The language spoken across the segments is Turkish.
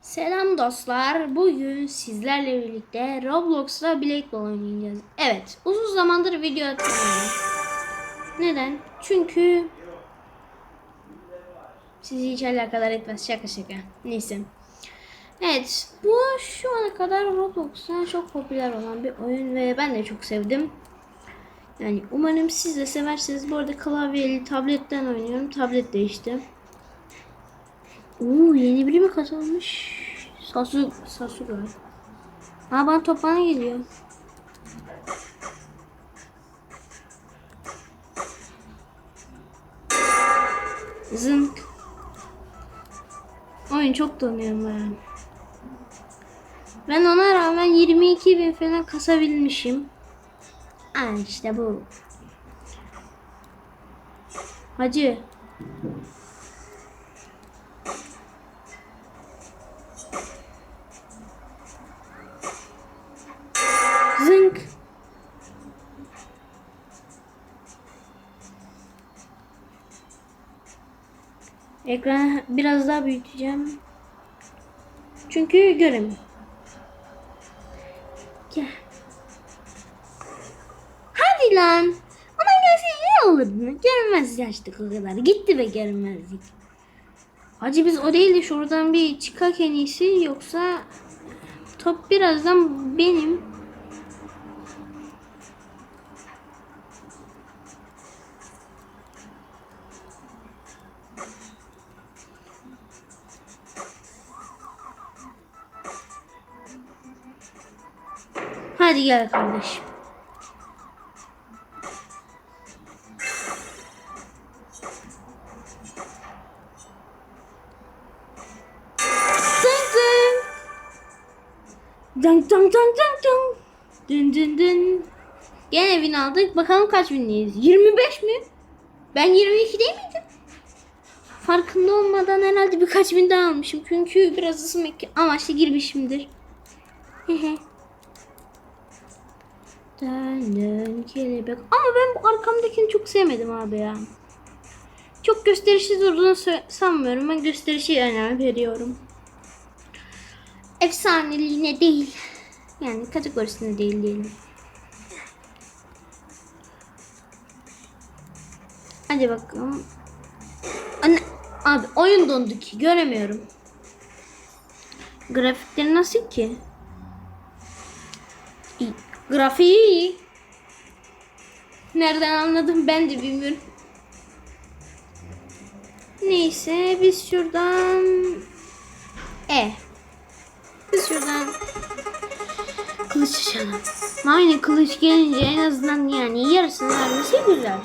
Selam dostlar. Bugün sizlerle birlikte Roblox'ta Black Ball oynayacağız. Evet, uzun zamandır video atmıyorum. Neden? Çünkü sizi hiç alakadar etmez. Şaka şaka. Neyse. Evet, bu şu ana kadar Roblox'ta çok popüler olan bir oyun ve ben de çok sevdim. Yani umarım siz de seversiniz. Bu arada klavyeli tabletten oynuyorum. Tablet değişti. Oo yeni biri mi katılmış? Sasu Sasu galiba. Aa bana top bana geliyor. Zınk. Oyun çok donuyor ben. Ben ona rağmen 22 bin falan kasabilmişim. Aa işte bu. Hacı. Ekranı biraz daha büyüteceğim. Çünkü göremiyorum. Gel. Hadi lan. Ona gelse iyi olurdu. Görünmez yaştık o kadar. Gitti be görünmezlik. Hacı biz o değil de şuradan bir çıkak en yoksa top birazdan benim. Hadi gel kardeşim. Dın dın. Dın dın dın dın dın. Dın. Gene bin aldık. Bakalım kaç binliyiz? 25 mi? Ben 22 değil miydim? Farkında olmadan herhalde birkaç bin daha almışım. Çünkü biraz ısınmak amaçlı girmişimdir. Hehe. Dön dön kelebek. Ama ben bu arkamdakini çok sevmedim abi ya. Çok gösterişli durduğunu sanmıyorum. Ben gösterişe önem veriyorum. Efsaneliğine değil. Yani kategorisine değil diyelim. Hadi bakalım. Anne, abi oyun dondu ki göremiyorum. Grafikleri nasıl ki? İyi. Grafiği iyi. Nereden anladım ben de bilmiyorum. Neyse biz şuradan E. Biz şuradan kılıç açalım. Aynı kılıç gelince en azından yani yarısını vermesi güzel.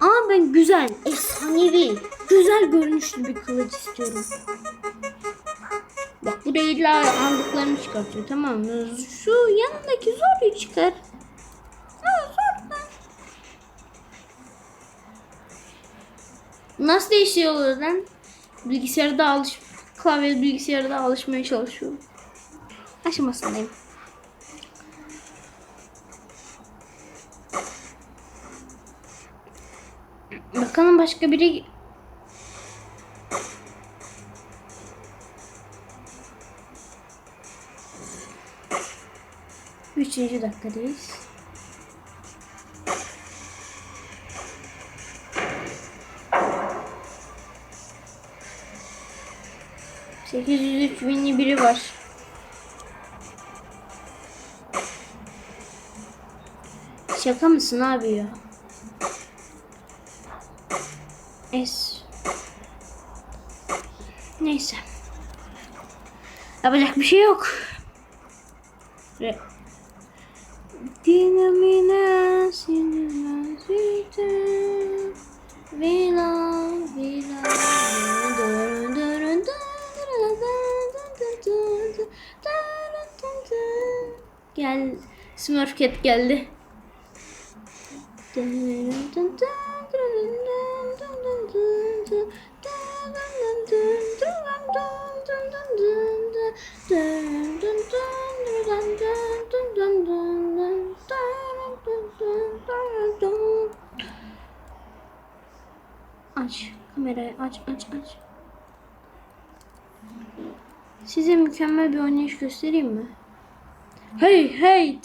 Ama ben güzel, efsanevi, güzel görünüşlü bir kılıç istiyorum. Bak bu illa aldıklarını çıkartıyor tamam mı? Şu yanındaki zoru çıkar. Ha zor lan. Nasıl değişiyor oradan? Bilgisayarda alış klavye bilgisayarda alışmaya çalışıyorum. Aşamasındayım. Bakalım başka biri Üçüncü dakikadayız. Sekiz yüz üç binli biri var. Şaka mısın abi ya? Es. Neyse. Yapacak bir şey yok. Re Gel Smurf Cat geldi. Aç kamerayı aç aç aç. Size mükemmel bir oynayış göstereyim mi? Hey hey.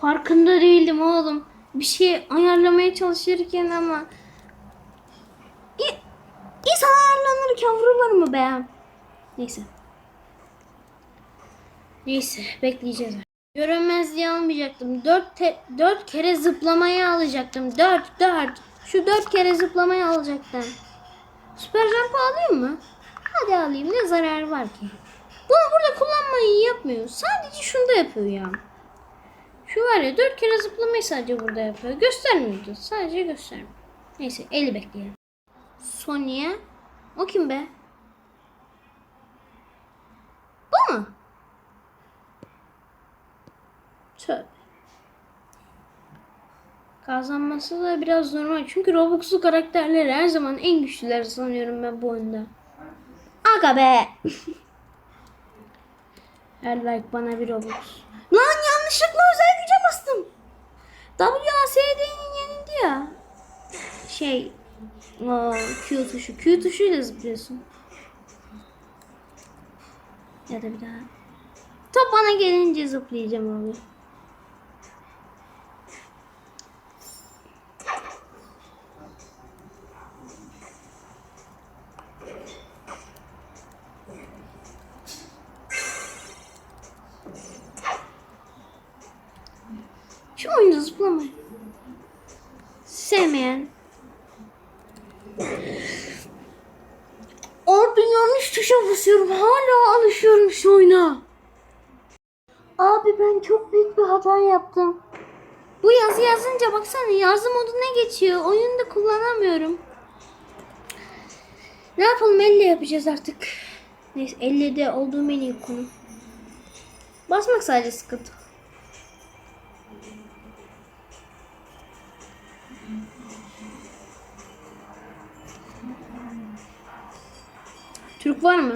Farkında değildim oğlum. Bir şey ayarlamaya çalışırken ama İnsan ayarlanırken vurulur mu be? Neyse. Neyse bekleyeceğiz. Görünmezliği almayacaktım. Dört, te- dört kere zıplamayı alacaktım. Dört, dört. Şu dört kere zıplamayı alacaktım. Süper jump alayım mı? Hadi alayım. Ne zararı var ki? Bunu burada kullanmayı yapmıyor. Sadece şunda yapıyor ya. Şu var ya dört kere zıplamayı sadece burada yapıyor. Göstermiyordu. Sadece göstermiyor. Neyse 50 bekleyelim. Sonya. O kim be? Bu mu? Tövbe. Kazanması da biraz normal. Çünkü Robux'lu karakterleri her zaman en güçlüler sanıyorum ben bu oyunda. Aga be. Her like bana bir Robux. Lan yanlışlıkla özel güce bastım. WASD'nin yenildi ya. Şey. Aa, Q tuşu. Q tuşuyla zıplıyorsun. Ya da bir daha. Top bana gelince zıplayacağım abi. Şu zıplamayı. Sevmeyen. Orada yanlış tuşa basıyorum. Hala alışıyorum şu oyuna. Abi ben çok büyük bir hata yaptım. Bu yazı yazınca baksana yazı moduna geçiyor. Oyunda kullanamıyorum. Ne yapalım elle yapacağız artık. Neyse elle de olduğum en iyi konu. Basmak sadece sıkıntı. Türk var mı?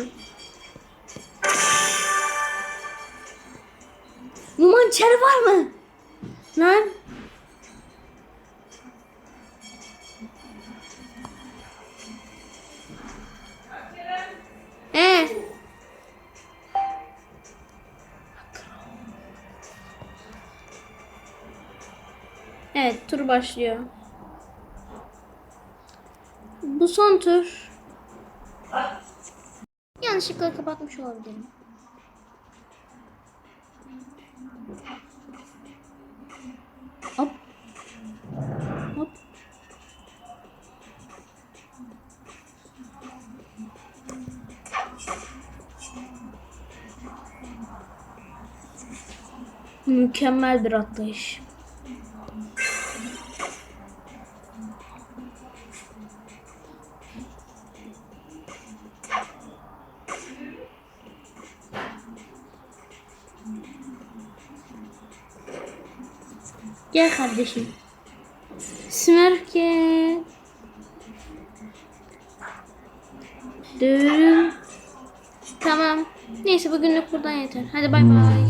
Numan içeri var mı? Lan. Ee. Evet tur başlıyor. Bu son tur. Yanlışlıkla kapatmış olabilirim. Hop. Hop. Mükemmel bir atlayış. Gel kardeşim. Smirke. Dürüm. Tamam. Neyse bugünlük buradan yeter. Hadi bay bay.